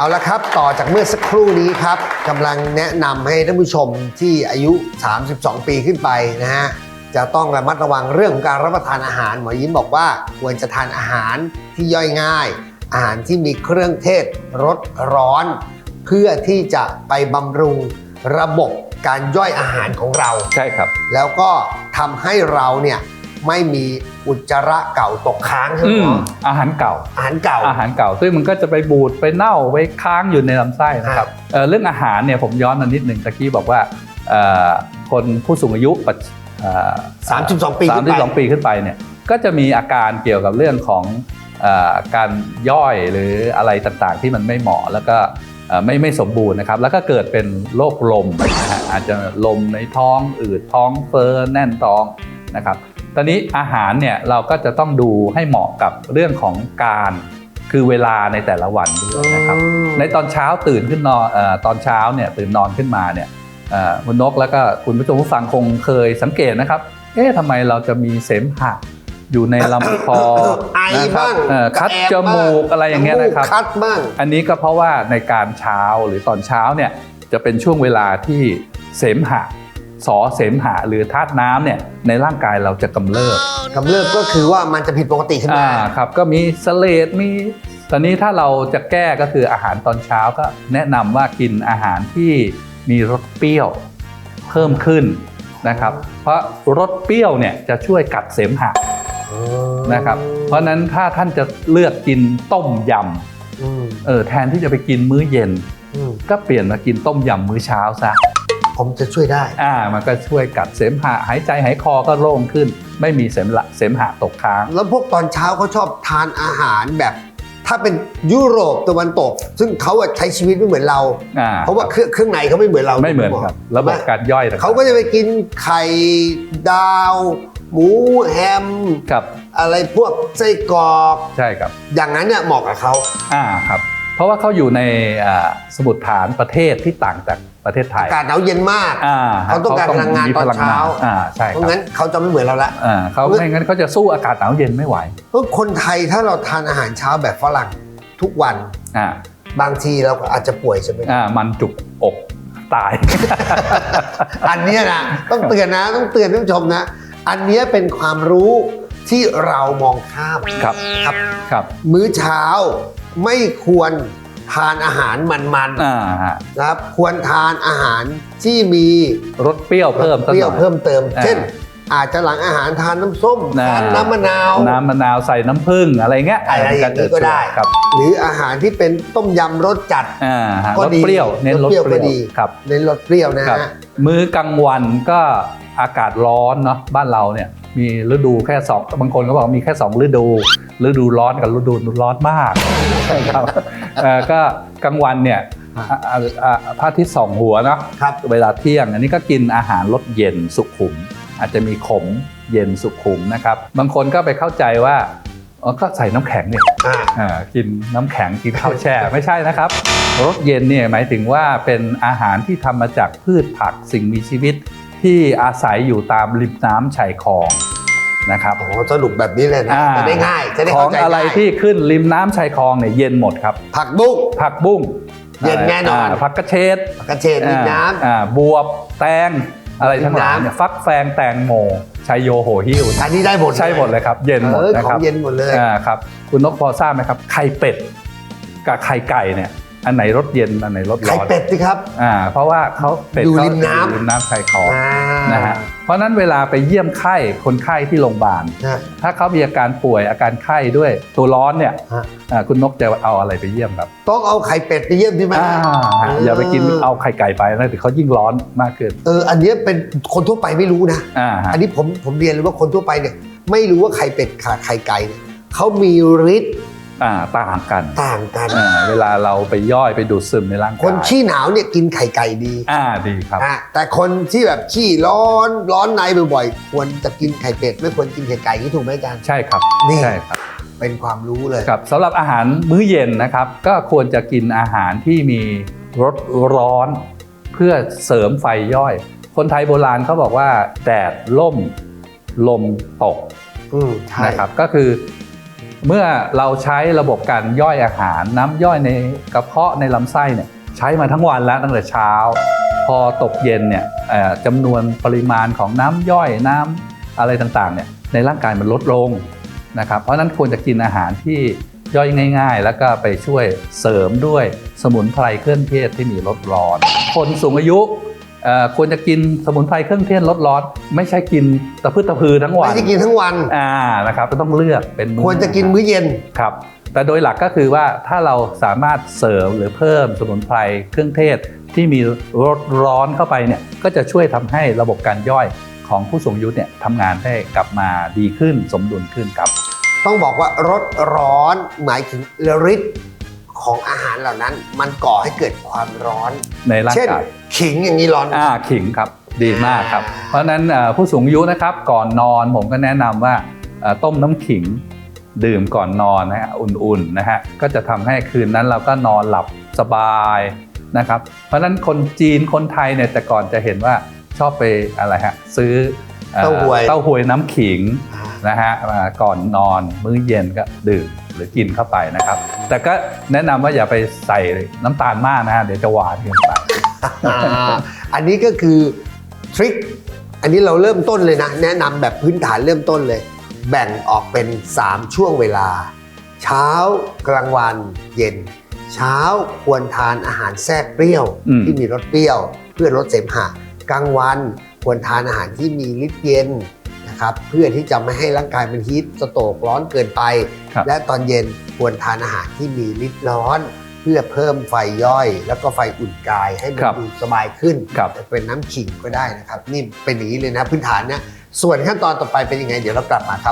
เอาละครับ ต่อจากเมื่อสักครู่นี้ครับกำลังแนะนำให้ท่านผู้ชมที่อายุ 32 ปีขึ้นไปนะฮะจะต้องระมัดระวังเรื่องของการรับประทานอาหาร หมอยิ้มบอกว่าควรจะทานอาหารที่ย่อยง่าย อาหารที่มีเครื่องเทศรสร้อน เพื่อที่จะไปบำรุงระบบการย่อยอาหารของเรา ใช่ครับ แล้วก็ทำให้เราเนี่ย ไม่มีอุจจาระเก่าตกค้างใช่ไหมอืหมมออาหารเก่า อาหารเก่า อาหารเก่า ซึ่งมันก็จะไปบูดไปเน่าไปค้างอยู่ในลำไส้นะครับเอ่อเรื่องอาหารเนี่ยผมย้อนมานิดหนึ่งตะกี้บอกว่าเอ่อคนผู้สูงอายุปัจเอ่อ32ปีขึ้นไป32ปีขึ้นไปเนี่ยก็จะมีอาการเกี่ยวกับเรื่องของเออการย่อยหรืออะไรต่างๆที่มันไม่เหมาะแล้วก็เอ่อไม่ไม่สมบูรณ์นะครับ แล้วก็เกิดเป็นโรคลมนะฮะอาจจะลมในท้องอืดท้องเฟ้อแน่นท้องนะครับ ตอนนี้อาหารเนี่ยเราก็จะต้องดูให้เหมาะกับเรื่องของการคือเวลาในแต่ละวันด้วยนะครับ ในตอนเช้าตื่นขึ้นนอนเออตอนเช้าเนี่ยตื่นนอนขึ้นมาเนี่ยเอ่อคุณนกแล้วก็คุณผู้ชมผู้ฟังคงเคยสังเกตนะครับ เอ๊ะทำไมเราจะมีเสมหะอยู่ในลำคอไอนะครับบ้างเอ่อคัดแอบจบ้างมูกอะไรอย่างเงี้ยนะครับจมูกคัดบ้างอันนี้ก็เพราะว่าในการเช้าหรือตอนเช้าเนี่ยจะเป็นช่วงเวลาที่เสมหะ สอเสมหะหรือธาตุน้ำเนี่ยในร่างกายเราจะกำเริบกำเริบก็คือว่ามันจะผิดปกติขึ้นอ่ามา ครับก็มีสเลดมี ตอนนี้ถ้าเราจะแก้ก็คืออาหารตอนเช้าก็แนะนำว่ากินอาหารที่มีรสเปรี้ยวเพิ่มขึ้นนะครับ เพราะรสเปรี้ยวเนี่ยจะช่วยกัดเสมหะ นะครับ เพราะฉะนั้นถ้าท่านจะเลือกกินต้มยอืมำเออแทนที่จะไปกินมื้อเย็น อืมก็เปลี่ยนมากินต้มยำมื้อเช้าซะ ผมจะช่วยได้ อ่ามันก็ช่วยกัดเสมหะหายใจหายคอก็โล่งขึ้น ไม่มีเสมหะเสมหะตกค้าง แล้วพวกตอนเช้าเขาชอบทานอาหารแบบ ถ้าเป็นยุโรปตะวันตก ซึ่งเขาอะใช้ชีวิตไม่เหมือนเรา อ่า เพราะว่าเครื่องเครื่องในเขาไม่เหมือนเราไม่เหมือนครับ ระบบการย่อยต่งๆเขาก็จะไปกินไข่ดาว หมูแฮม ครับ อะไรพวกไส้กรอก ใช่ครับ อย่างนั้นเนี่ยเหมาะกับเขา อ่าครับ เพราะว่าเขาอยู่ในอ่าสมุดฐานประเทศที่ต่างจาก ประเทศไทยอากาศหนาวเย็นมากอ่าเขาต้องการพลังงานมีตอนเช้าอ่าใช่เพครัราะบงั้นเขาจะไม่เหมือนเราละอ่าเขาไม่งั้นเขาจะสู้อากาศหนาวเย็นไม่ไหวเพราะคนไทยถ้าเราทานอาหารเช้าแบบฝรั่งทุกวันอ่าบางทีเราก็อาจจะป่วยใช่ไหมอ่ามันจุกอกตาย อันเนี้ยนะต้องเตือนนะ ต้องเตือนท่านผู้ชมนะ อันเนี้ยเป็นความรู้ที่เรามองข้ามครับครับครับมื้อเช้าไม่ควร ทานอาหารมันอ่าฮะๆนะครับ ควรทานอาหารที่มีรสเปรี้ยวเพิ่มเปรี้ยวสักหน่อเพิ่มเติม อ่าเช่น อาจจะหลังอาหารทานน้ำส้มอ่า ทานน้ำมะนาว น้ำมะนาวใส่น้ำผึ้งอะไรเงี้ยอะไรอย่างนี้ก็ได้ ครับหรืออาหารที่เป็นต้มยำรสจัด อ่าฮะก็รสดีเปรี้ยวเน้นรสรสเปรี้ยวเปรี้ยวก็ดี ครับเน้นรสเปรี้ยวนะครับฮะ มื้อกลางวันก็อากาศร้อนเนาะบ้านเราเนี่ยมีฤดูแค่สองบางคนก็บอกว่ามีแค่สองฤดู ฤดูร้อนกับฤดูร้อนมากใช่ครับเอ่อก็กลางวันเนี่ยอะอะอะพระอาทิตย์ส่องหัวเนาะครับเวลาเที่ยง อันนี้ก็กินอาหารรสเย็นสุขุม อาจจะมีขมเย็นสุขุมนะครับ บางคนก็ไปเข้าใจว่าอ๋อก็ใส่น้ำแข็งเนี่ยอ่าอ่ากินน้ำแข็งกินข้าวแช่ไม่ใช่นะครับรสเย็นเนี่ยหมายถึงว่าเป็นอาหารที่ทำมาจากพืชผักสิ่งมีชีวิตที่อาศัยอยู่ตามริมน้ำชายคลอง นะครับโอ้สรุปแบบนี้เลยนะอ่าจะได้ง่ายจะได้ขอเข้างใจอะไรง่ายที่ขึ้นริมน้ำชายคลองเนี่ยเย็นหมดครับ ผักบุ้งผักบุ้งเย็นแน่นอนาผักกระเฉดกระเฉดริมน้ำอ่าบวบแตงอะไรทั้งหลายริมน้ำเนี่ยฟักแฟงแตงโมชัยโยโหหิวอันนี้ได้หมดใช่หมดเลยครับ เย็นหมดเออนะขคอรังบเย็นหมดเลยอ่าครับคุณนกพอทราบไหมครับไข่เป็ดกับไข่ไก่เนี่ย อันไหนรสเย็นอันไหนรสร้ไข่อนเป็ดสิครับ อ่าเพราะว่าเขาเป็ดอยู่เขาริมน้ำอยู่ริมน้ำชายคลองอ่านะฮะเพราะฉะนั้นเวลาไปเยี่ยมไข้คนไข้ที่โรงพยาบาลนะถ้าเขามีอาการป่วยอาการไข้ด้วยตัวร้อนเนี่ยฮะ อ่าคุณนกจะเอาอะไรไปเยี่ยมครับต้องเอาไข่เป็ดไปเยี่ยมที่ไหมอ่าฮะอย่าไปกินเอาไข่ไก่ไปนะถึงเขายิ่งร้อนมากขึ้นเอออันเนี้ยเป็นคนทั่วไปไม่รู้นะ อ่าฮะอันนี้ผมผมเรียนเลยว่าคนทั่วไปเนี่ยไม่รู้ว่าไข่เป็ดขาไข่ไก่เนี่ยเขามีฤทธิ์ อ่าต่างกันต่างกัน อ่าเวลาเราไปย่อยไปดูดซึมในร่างกายคนขี้หนาวเนี่ยกินไข่ไก่ดีอ่าดีครับ อะแต่คนที่แบบขี้ร้อนร้อนในบ่อยๆควรจะกินไข่เป็ดไม่ควรกินไข่ไก่นี่ถูกไหมอาจารย์ ใช่ครับนี่ ใช่ครับ เป็นความรู้เลย ครับสำหรับอาหารมื้อเย็นนะครับ ก็ควรจะกินอาหารที่มีรสร้อน เพื่อเสริมไฟย่อย คนไทยโบราณเขาบอกว่าแดดล่มลมตกอืมใช่นะครับก็คือ เมื่อเราใช้ระบบการย่อยอาหารน้ำย่อยในกระเพาะในลำไส้เนี่ยใช้มาทั้งวันแล้วตั้งแต่เช้า พอตกเย็นเนี่ยจำนวนปริมาณของน้ำย่อยน้ำอะไรต่างๆเนี่ยในร่างกายมันลดลงนะครับเพราะนั้นควรจะกินอาหารที่ย่อยง่าย ๆ แล้วก็ไปช่วยเสริมด้วยสมุนไพรเครื่องเทศที่มีรสร้อน คนสูงอายุ ควรจะกินสมุนไพรเครื่องเทศรสร้อนไม่ใช่กินตะพืดตะพือทั้งวัไม่นใช่กินทั้งวันอ่านะครับก็ต้องเลือกเป็นมื้อควรจะกินมื้อเย็นครับแต่โดยหลักก็คือว่าถ้าเราสามารถเสริมหรือเพิ่มสมุนไพรเครื่องเทศที่มีรสร้อนเข้าไปเนี่ยก็จะช่วยทำให้ระบบการย่อยของผู้สูงอายุเนี่ยทำงานได้กลับมาดีขึ้นสมดุลขึ้นครับ ต้องบอกว่ารสร้อนหมายถึงฤทธิ์ ของอาหารเหล่านั้น มันก่อให้เกิดความร้อน ในร่างเช่นกายขิงอย่างนี้ร้อนอ่าขิงครับดีมากครับ เพราะฉะนั้นเอ่อผู้สูงอายุนะครับก่อนนอนผมก็แนะนำว่าเอ่อต้มน้ำขิงดื่มก่อนนอนนะฮะอุ่นๆนะฮะก็จะทำให้คืนนั้นเราก็นอนหลับสบายนะครับเพราะฉะนั้นคนจีนคนไทยเนี่ยแต่ก่อนจะเห็นว่าชอบไปอะไรฮะซื้ออ่อเต้าหวย เต้าหวยน้ำขิงอ่านะฮะมาก่อนนอนมื้อเย็นก็ดื่ม หรือกินเข้าไปนะครับ แต่ก็แนะนำว่าอย่าไปใส่น้ำตาลมากนะฮะเดี๋ยวจะหวานเกินไป อ่าอันนี้ก็คือทริค อันนี้เราเริ่มต้นเลยนะ แนะนำแบบพื้นฐานเริ่มต้นเลย แบ่งออกเป็น 3 ช่วงเวลา เช้ากลางวันเย็น เช้าควรทานอาหารแทรกเปรี้ยว อืม ที่มีรสเปรี้ยว เพื่อลดเสมหะกลางวันควรทานอาหารที่มีฤทธิ์เย็น นะครับ เพื่อที่จะไม่ให้ร่างกายเป็นฮีทสโตรกร้อนเกินไป ครับ และตอนเย็นควรทานอาหารที่มีฤทธิ์ร้อน เพื่อเพิ่มไฟย่อย แล้วก็ไฟอุ่นกายให้มันครับ ดูสบายขึ้น ครับจะเป็นน้ำขิงก็ได้นะครับ นี่เป็นอย่างนี้เลยนะพื้นฐานนะส่วนขั้นตอนต่อไปเป็นยังไง เดี๋ยวเรากลับมาครับ